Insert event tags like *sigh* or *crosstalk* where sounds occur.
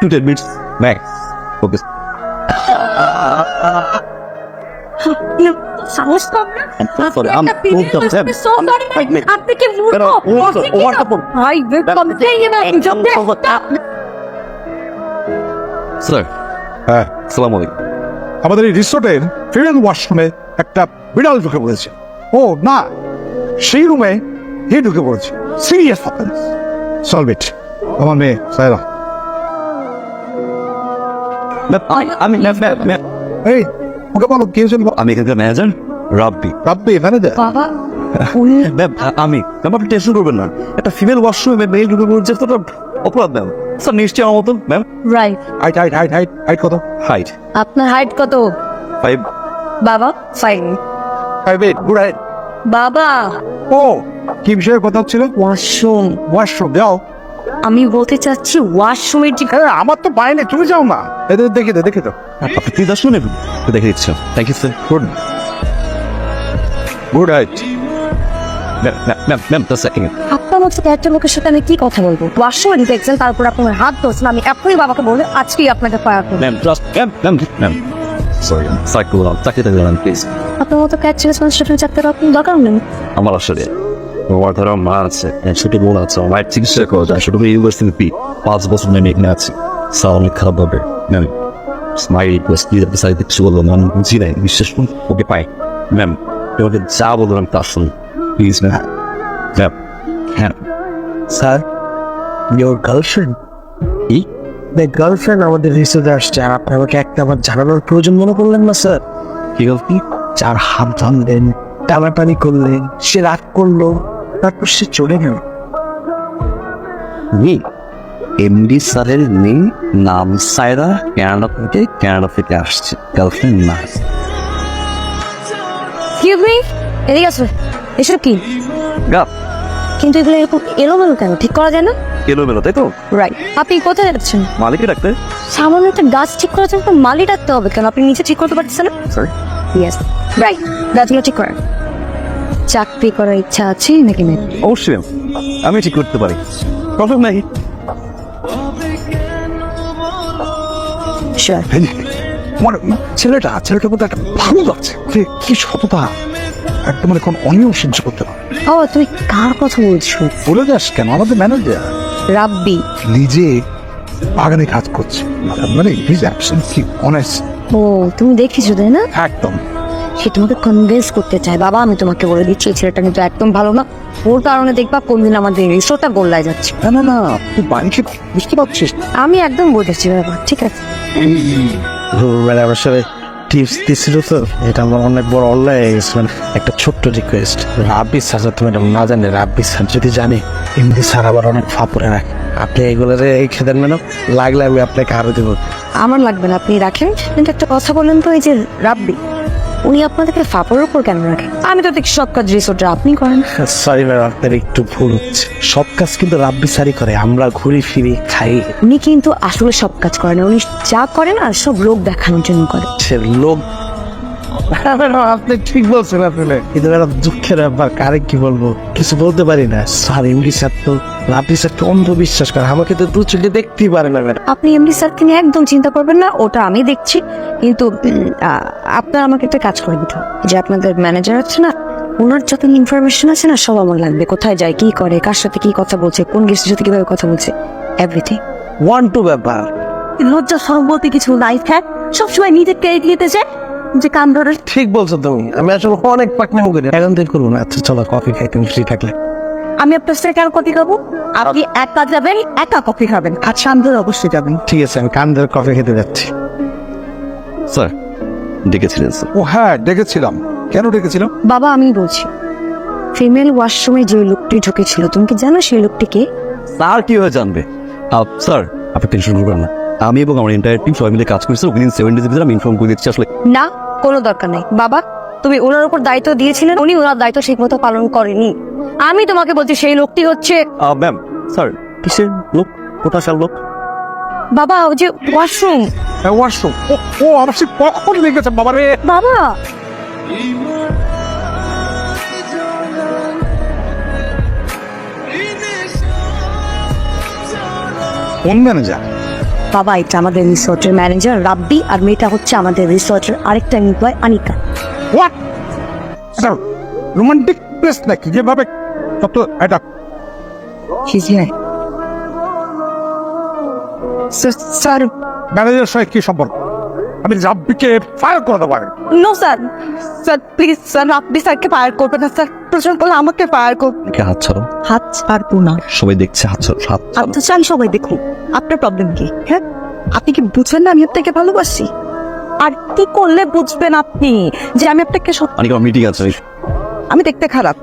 To ten minutes max okay. Sir হ্যাঁ আসসালামু আলাইকুম আমাদের এই রিসোর্টের ফিমেল ওয়াশরুমে একটা বিড়াল ঢুকে পড়েছে। ও না সেই রুমে হে ঢুকে পড়েছে। সিরিয়াস অফেন্স সলভ ইট আমার মেয়ে সাইরা আমি- এই ওকে বলো কে হয়েছিল আমি এখানকার ম্যানেজার রাব্বি। রাব্বি ম্যানেজার বাবা *laughs* আমি। ম্যাম আপনি টেনশন করবেন না। একটা ফিমেল ওয়াশরুমে মেল ঢুকে পড়ছে তো অপরাধ ম্যাম। স্যার নিশ্চয়ই আমার মতো ma'am. Right height height height height height কত? হাইট আপনার হাইট কত? ফাইভ বাবা fine five eight good height বাবা। ও কি বিষয়ে কথা হচ্ছিল? ওয়াশরুম ওয়াশরুম যাও। আমি বলতে চাচ্ছি ওয়াশরুমের যে হ্যাঁ আমার তো বাইরে তুমি যাও না। এদের দেখে দে দেখে তো। আপনি প্লিজ আসুন একটু দেখে দিচ্ছি thank you sir good good the আপনার মতো একটা লোকের সাথে আমি কি কথা বলব? ওয়াশরুমে তারপর আপনার হাত ধরছেন আমি এখনই বাবাকে বলে আজকেই আপনাকে ফায়ার করব। Ma'am just ma'am ma'am ma'am sorry cycle চাকরিতে গেলাম প্লিজ আপনার মতো ক্যাচ ছেলে চাকরি করার দরকার নেই। আমার আসলে আমার ধরো মা আছে ছোট বোন আছে মায়ের চিকিৎসা করে যায় ছোট ইউনিভার্সিটি পি পাঁচ বছর নেমে এখানে আছি স্যার অনেক খারাপ ভাবে ম্যাম মাই রিকোয়েস্ট প্লিজ আপনি কিছু বলব না আমি বুঝি নাই বিশ্বাস করুন ওকে পাই ম্যাম ওকে যা বললাম তা শুনুন প্লিজ ম্যাম ম্যাম হ্যাঁ স্যার ইয়োর গার্লফ্রেন্ড কি দ্য গার্লফ্রেন্ড আমাদের রিসোর্টে আসছে আর আপনি আমাকে একটা আবার জানানোর প্রয়োজন মনে করলেন না স্যার কি গল্পি যার হাত ভাঙলেন টানাটানি করলেন সে রাগ করল তারপর সে চলে গেল। মি এমডি স্যারের মেয়ে নাম সায়রা কানাডা থেকে কানাডা থেকে আসছে। গার্লফ্রেন্ড না। কি এদিকে আসবে এসব কি? কিন্তু এগুলো এরকম এলোমেলো কেন? ঠিক করা যায় না? এলোমেলো তাই তো? রাইট আপনি কোথায় যাচ্ছেন? মালিকে ডাকতে সামান্য একটা গাছ ঠিক করার জন্য তো মালি ডাকতে হবে কেন? আপনি নিচে ঠিক করতে পারতেছেন না? সরি ইয়েস রাইট গাছগুলো ঠিক করেন। চাকরি করার ইচ্ছা আছে নাকি নেই? অবশ্যই। আমি ঠিক করতে পারি। প্রবলেম নাই। শিওর ছেলেটা ছেলেটার মধ্যে একটা ভালো লাগছে। কি সততা। একদম মানে কোন অনিয়ম সহ্য করতে পারে। ও তুমি কার কথা বলছো? বলে যাস কেন? আমাদের ম্যানেজার রাব্বি। নিজে বাগানে কাজ করছে। মানে হিজ অ্যাবসেন্টলি অনেস্ট ও তুমি দেখেছ তাই না? একদম। সে তোমাকে কনভিন্স করতে চায়। বাবা আমি তোমাকে বলে দিচ্ছি এই ছেলেটা কিন্তু একদম ভালো না। ওর কারণে দেখবা কোনদিন আমাদের রিসোর্টটা গোল্লায় যাচ্ছে। না না না তুই বাড়িকে বুঝতে পারছিস আমি একদম বুঝেছি বাবা ঠিক আছে। মানে আমার সাথে টিপস দিছিল তো এটা আমার অনেক বড় হয়ে গেছে মানে একটা ছোট্ট রিকোয়েস্ট রাব্বি স্যার যাতে ম্যাডাম না জানে রাব্বি স্যার যদি জানে এমনি স্যার আবার অনেক ফাপড়ে রাখে। আপনি এইগুলোরে এই খেতেন ম্যাডাম লাগলে আমি আপনাকে আরও দেবো। আমার লাগবে না আপনি রাখেন। কিন্তু একটা কথা বলেন তো এই যে রাব্বি উনি আপনাদেরকে ফাপর উপর কেন রাখেন? আমি তো দেখি সব কাজ রিসোর্টে আপনি করেন। সরি ম্যাডাম আপনার একটু ভুল হচ্ছে। সব কাজ কিন্তু রাব্বি সারি করে আমরা ঘুরি ফিরি খাই। উনি কিন্তু আসলে সব কাজ করেন উনি যা করেন আর সব লোক দেখানোর জন্য করে সে লোক ম্যাডাম আপনি ঠিক বলছেন আসলে কিন্তু ম্যাডাম দুঃখের ব্যাপার কারে কি বলব? কিছু বলতে পারি না। স্যার এমডি স্যার তো স্যার তো অন্ধবিশ্বাস করে। আমাকে তো দু চোখে দেখতেই পারে না ম্যাডাম। আপনি এমডি স্যারকে নিয়ে একদম চিন্তা করবেন না ওটা আমি দেখছি। কিন্তু আপনার আমাকে একটা কাজ করে দিতে হবে। যে আপনাদের ম্যানেজার আছে না ওনার যত ইনফরমেশন আছে না সব আমার লাগবে। কোথায় যায় কি করে কার সাথে কি কথা বলছে কোন গেস্টের সাথে কীভাবে কথা বলছে এভরিথিং ওয়ান টু ব্যাপার। লজ্জা সরম বলতে কিছু লাইফ হ্যাক সবসময় নিজের ক্রেডিট নিতে চায় যে কান ধরে ঠিক বলছো তুমি। আমি আসলে অনেক পাকনামি করি। এখন থেকে করব না। আচ্ছা চলো কফি খাই তুমি ফ্রি থাকলে। আমি আপনার সাথে কেন কফি খাব? আপনি একা যাবেন একা কফি খাবেন। আচ্ছা আমাদের অবশ্যই যাবেন। ঠিক আছে আমি কান ধরে কফি খেতে যাচ্ছি। স্যার ডেকেছিলেন স্যার। ও হ্যাঁ ডেকেছিলাম। কেন ডেকেছিলাম? বাবা আমি বলছি ফিমেল ওয়াশরুমে যে লোকটি ঢুকেছিল তুমি কি জানো সেই লোকটিকে স্যার কীভাবে জানবে? স্যার আপনি টেনশন করবেন না। আমি এবং আমার এন্টায়ার টিম সবাই মিলে কাজ করছি উইদিন সেভেন ডেজ ভিতরে আমি ইনফর্ম করে দিচ্ছি আসলে না কোনো দরকার নেই। বাবা তুমি ওনার উপর দায়িত্ব দিয়েছিলেন উনি ওনার দায়িত্ব ঠিক মতো পালন করেনি। আমি তোমাকে বলছি সেই লোকটি হচ্ছে ম্যাম স্যার কিসের লোক? কোথা লোক? বাবা ওই যে ওয়াশরুম ওয়াশরুম ও ও আমার সে কখন লেগেছে বাবা রে। বাবা! কোন ম্যানেজার বাবা এটা আমাদের রিসোর্টের ম্যানেজার রাব্বি আর মেয়েটা হচ্ছে আমাদের রিসোর্টের আরেকটা employee Anika. What romantic place নাকি? যেভাবে তত এটা. স্যার ম্যানেজার সঙ্গে কি সম্পর্ক? আমি রাব্বিকে ফায়ার করে দেবো no sir sir please sir আপনি স্যারকে ফায়ার করবেন না স্যার প্রয়োজন করলে আমাকে ফায়ার করুন কে হাত ছাড়ো। হাত ছাড়বো না। সবাই দেখছে হাত ছাড়ো হাত ছাড়ো। আপনি চান সবাই দেখুন। আপনার প্রবলেম কি? হ্যাঁ? আপনি কি বুঝেন না আমি আপনাকে ভালোবাসি? আর কি করলে বুঝবেন আপনি যে আমি আপনাকে সত- অনেক মিটিং আছে আমি দেখতে খারাপ।